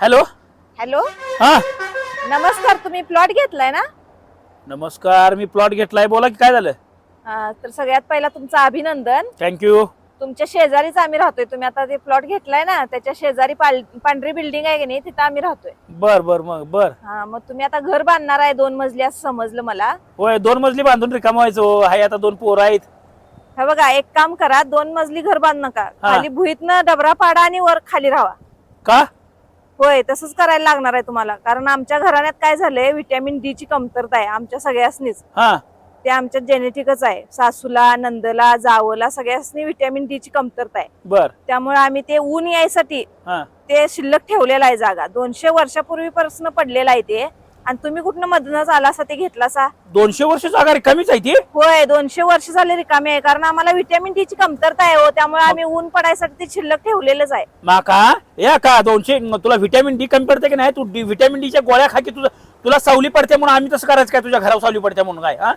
Hello? Hello? हा. नमस्कार तुम्ही प्लॉट घेतलाय ना? नमस्कार मी प्लॉट घेतलाय. बोला की काय झालं? हा, तर सगळ्यात पहिला तुमचं अभिनंदन. थँक्यू तुमच्या शेजारीच आम्ही राहतोय. तुम्ही आता ते प्लॉट घेतलाय ना त्याच्या शेजारी पाल- पांढरी बिल्डिंग आहे की नाही तिथं आम्ही राहतोय. बर बर मग बर. हा मग तुम्ही आता घर बांधणार आहे दोन मजली असं समजलं मला. होय दोन मजली बांधून रिकाम व्हायचो हाय आता दोन पोरं आहेत. हे बघा एक काम करा दोन मजली घर बांध नका. हा. खाली भुईतनं डबरा पाडा आणि वर खाली राहा. का? होय तसंच करायला लागणार आहे तुम्हाला. कारण आमच्या घराण्यात काय झालंय विटॅमिन डी ची कमतरता आहे. आमच्या सगळ्यासनीच. हा. ते आमच्या जेनेटिकच आहे. सासूला नंदला जावला सगळ्यासनी विटॅमिन डी ची कमतरता आहे. बर. त्यामुळे आम्ही ते ऊन यायसाठी हा. ते शिल्लक ठेवलेलं आहे जागा. दोनशे वर्षापूर्वीपासून पडलेलं आहे ते. आणि तुम्ही कुठनं मधूनच आला असा ते घेतलासा दोनशे वर्ष जागा रिकामीच आहे ती? होय दोनशे वर्ष झाले रिकामे आहे. कारण आम्हाला विटॅमिन डी ची कमतरता आहे हो. त्यामुळे आम्ही ऊन पडायसाठी ते शिल्लक ठेवलेलंच आहे. माका? या का दोनशे तुला व्हिटॅमिन डी कमी पडते की नाही? तू व्हिटॅमिन डीच्या गोळ्या खा की तुझं तुला सावली पडते म्हणून आम्ही तसं करायचं काय? तुझ्या घरावर सावली पडते म्हणून काय? हा?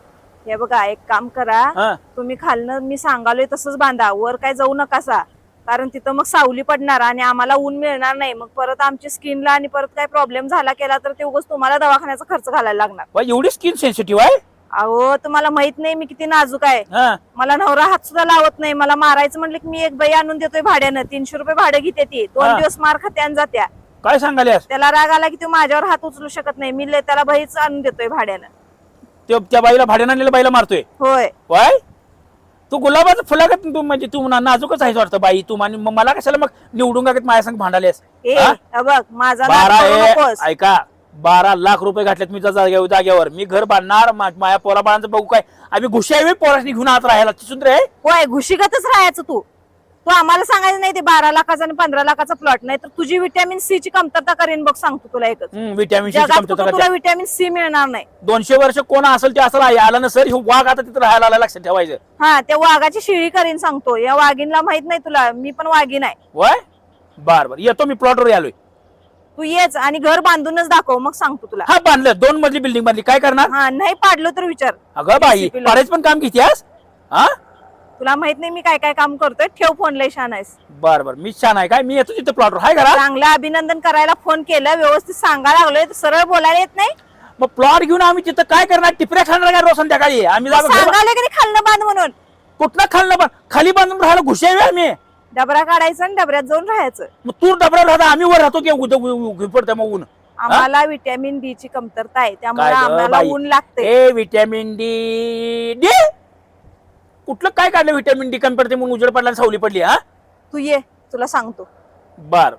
हे बघा एक काम करा. हा. तुम्ही खालनं मी सांगालोय तसंच बांधा. वर काय जाऊ नकासा. कारण तिथं मग सावली पडणार आणि आम्हाला ऊन मिळणार नाही. मग परत आमची स्किनला आणि परत काय प्रॉब्लेम झाला केला तर ते उगाच तुम्हाला दवाखान्याचा खर्च घालायला लागणार. वा, एवढी स्किन सेन्सिटिव्ह आहे? अहो तुम्हाला माहीत नाही मी किती नाजूक आहे. हा. मला नवरा हात सुद्धा लावत नाही. मला मारायचं म्हटलं की मी एक बाई आणून देतोय भाड्यानं. तीनशे रुपये भाडं घेते ती. दोन. दिवस मार खात्या आणि जात्या. काय सांगाल्यास? त्याला राग आला की तो माझ्यावर हात उचलू शकत नाही. मी त्याला बाईच आणून देतोय भाड्यानं. त्यो- त्या बाईला भाड्यानं आणलेल्या बाईला मारतोय? होय. वाय तू गुलाबाचं फुलागत तू म्हणजे तू ना- नाजूकच आहेस वाटतं बाई तू? आणि मग मला कशाला मग निवडून का माझ्या संग भांडालेस ए हा? बघ माझा नाद बारा करू ए, नकोस. ऐका बारा लाख रुपये घातलेत मी त्या जागेवर जागेवर. मी घर बांधणार मा- माझ्या पोरा बाळांचं बघू काय. आम्ही घुशावी पोराशी घेऊन आत राहायला. सुंदर आहे होय घुशीगतच राहायचं तू. तू आम्हाला सांगायचं नाही ते बारा लाखाचा आणि पंधरा लाखाचा प्लॉट नाही तर तुझी विटॅमिन सी ची कमतरता करेन बघ सांगतो तुला एकच. जगात कुठं तुला विटॅमिन सी मिळणार नाही. दोनशे वर्ष कोण असेल ते असं. आलं ना सर हे वाघ आता तिथं राहायला आला लक्षात ठेवायचं. हा त्या वाघाची शिळी करीन सांगतो. या वाघीनला माहीत नाही तुला मी पण वाघीन आहे वय बर बर. येतो मी प्लॉटवर आलोय तू येच आणि घर बांधूनच दाखव मग सांगतो तुला. हा बांधलं. दोन मजली बिल्डिंग बांधली. काय करणार? हा नाही पाडलो तर विचार. अगं बाई ला. पाडायचं पण काम घेतेस हा? तुला माहीत नाही मी काय काय काम करतोय ठेव फोन लय छान आहेस. बर बर. मी छान आहे. काय? मी येतो तिथं प्लॉटवर हाय करा चांगलं अभिनंदन करायला फोन केलं व्यवस्थित सांगायला लागलोय तर सरळ बोलायला येत नाही. मग प्लॉट घेऊन आम्ही तिथं काय करणार? टिपऱ्या खाणार काय रोज संध्याकाळी? आम्ही घर- सांगायला की नाही खालनं बांध म्हणून. कुठनं खाल्लं पण खाली बांधून राहायला घुशावी आम्ही. डबरा काढायचा आणि डबऱ्यात जाऊन राहायचं. मग तू डबऱ्यावर राहता आम्ही वर राहतो की उद्या पडते मग ऊन. आम्हाला विटॅमिन डी ची कमतरता आहे त्यामुळे काय गं आम्हाला बाई? ऊन लागते ए विटॅमिन डी डी? कुठलं काय काढलं विटॅमिन डी कमी पडते म्हणून उजेड पडला आणि सावली पडली हा? तू ये तुला सांगतो. बर.